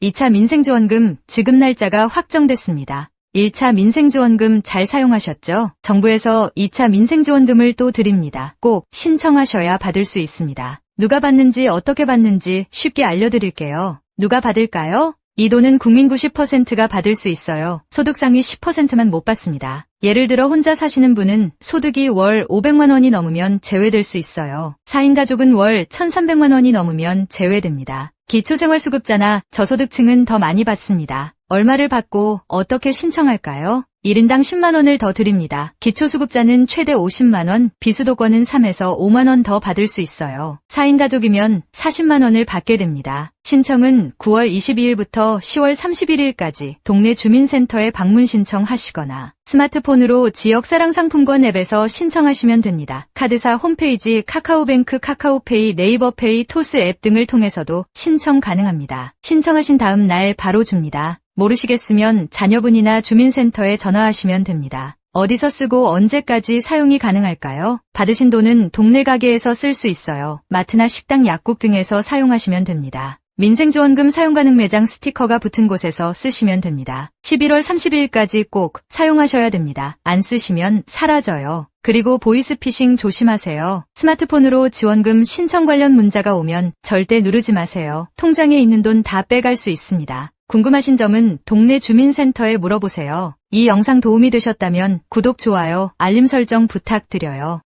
2차 민생지원금 지급 날짜가 확정됐습니다. 1차 민생지원금 잘 사용하셨죠? 정부에서 2차 민생지원금을 또 드립니다. 꼭 신청하셔야 받을 수 있습니다. 누가 받는지 어떻게 받는지 쉽게 알려드릴게요. 누가 받을까요? 이 돈은 국민 90%가 받을 수 있어요. 소득 상위 10%만 못 받습니다. 예를 들어 혼자 사시는 분은 소득이 월 500만 원이 넘으면 제외될 수 있어요. 4인 가족은 월 1,300만 원이 넘으면 제외됩니다. 기초생활수급자나 저소득층은 더 많이 받습니다. 얼마를 받고 어떻게 신청할까요? 1인당 10만 원을 더 드립니다. 기초수급자는 최대 50만 원, 비수도권은 3에서 5만 원 더 받을 수 있어요. 4인 가족이면 40만 원을 받게 됩니다. 신청은 9월 22일부터 10월 31일까지 동네 주민센터에 방문 신청하시거나 스마트폰으로 지역사랑 상품권 앱에서 신청하시면 됩니다. 카드사 홈페이지 카카오뱅크 카카오페이 네이버페이 토스 앱 등을 통해서도 신청 가능합니다. 신청하신 다음 날 바로 줍니다. 모르시겠으면 자녀분이나 주민센터에 전화하시면 됩니다. 어디서 쓰고 언제까지 사용이 가능할까요? 받으신 돈은 동네 가게에서 쓸 수 있어요. 마트나 식당, 약국 등에서 사용하시면 됩니다. 민생지원금 사용 가능 매장 스티커가 붙은 곳에서 쓰시면 됩니다. 11월 30일까지 꼭 사용하셔야 됩니다. 안 쓰시면 사라져요. 그리고 보이스피싱 조심하세요. 스마트폰으로 지원금 신청 관련 문자가 오면 절대 누르지 마세요. 통장에 있는 돈 다 빼갈 수 있습니다. 궁금하신 점은 동네 주민센터에 물어보세요. 이 영상 도움이 되셨다면 구독, 좋아요, 알림 설정 부탁드려요.